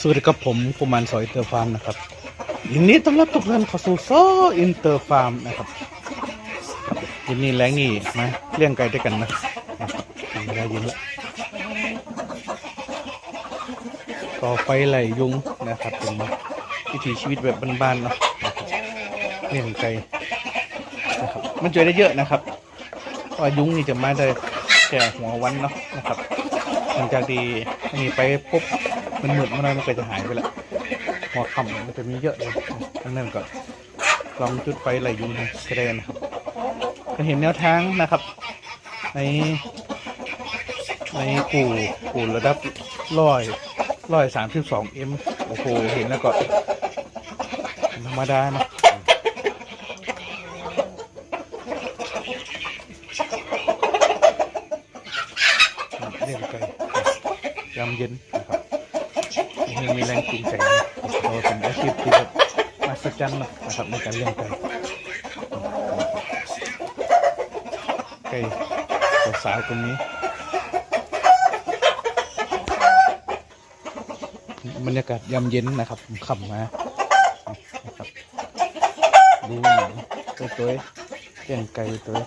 สวัสดีครับผมกุมารสอยอินเตอร์ฟาร์มนะครับยินดีต้อนรับทุกท่านเข้าสู่ซออินเตอร์ฟาร์มนะครับยินนี้แรงนี่มาเลี้ยงไก่ด้วยกันนะไม่ได้ยินละก่อไฟไหลยุงนะครับเป็นวิถีชีวิตแบบบ้านๆเนาะเลี้ยงไก่นะครับมันช่วยได้เยอะนะครับเพราะว่ายุงนี่จะมาได้แค่หัววันเนาะนะครับหลังจากที่ มีไปปุ๊บมันหมุดมันอะไรมันก็จะหายไปละหัวค่ำมันจะมีเยอะเลยทั้งนั้นก็ลองจุดไฟไหลยุงก็ได้นะครับก็เห็นแนวทางนะครับ ในในกู่กู่ระดับร้อยร้อยสามสิบสองเอ็มโอ้โหเห็นแล้วก็ธรรมดานะเรียกไกล ยามเย็นนะครับยังมีแรงจูงใจเราเป็นอาชีพที่แบบมหัศจรรย์นะครับในการเลี้ยงไก่ไก่สาวตรงนี้บรรยากาศยามเย็นนะครับขับมานะครับดูหนังตัวตัวเลี้ยงไก่ตัว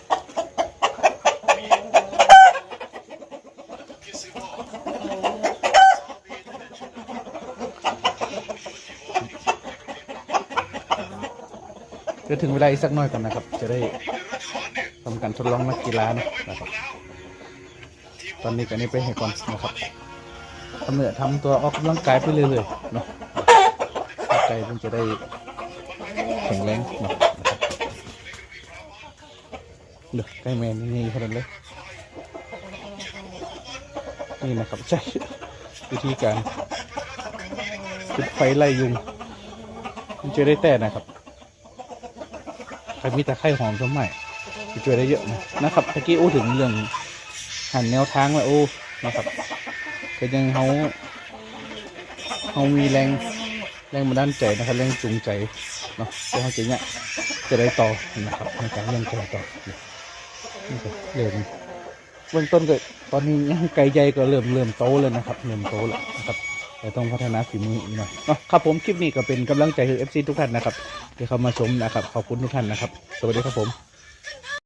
ดี๋ยวถึงเวลาอีกสักหน่อยก่อนนะครับ จะได้ทำการทดลองนักกีฬานะครับ ตอนนี้กันนี้ไปให้ก่อนนะครับทำเนื้อทำตัวออกกำลังกายไปเรื่อยๆเนาะร่างกายมันจะได้แข็งแรงเนาะนะครับเดือใกล้แมนนี่ขนาดเลยนี่นะครับใช่วิธีการจุดไฟไล่ยุงมันจะได้แต่นะครับ ใครมีแต่ไข่หอมสมัยจะช่วยได้เยอะนะนะครับตะกี้อู้ถึงเรื่องหันแนวทางว่าโอ้นะครับก็ยังเขาเขามีแรงแรงบันดาลใจนะครับแรงจูงใจเนาะที่เขาจะเนี่ยจะได้ต่อนะครับในการเลี้ยงไก่ต่อนี่ก็เริ่มเบื้องต้นก็ตอนนี้ยังไก่ใหญ่ก็เริ่มเริ่มโตแล้วนะครับเริ่มโตแล้วนะครับ แต่ต้องพัฒนาฝีมืออีกหน่อยเนาะครับผมคลิปนี้ก็เป็นกำลังใจให้เอฟซีทุกท่านนะครับที่เข้ามาชมนะครับขอบคุณทุกท่านนะครับ สวัสดีครับผม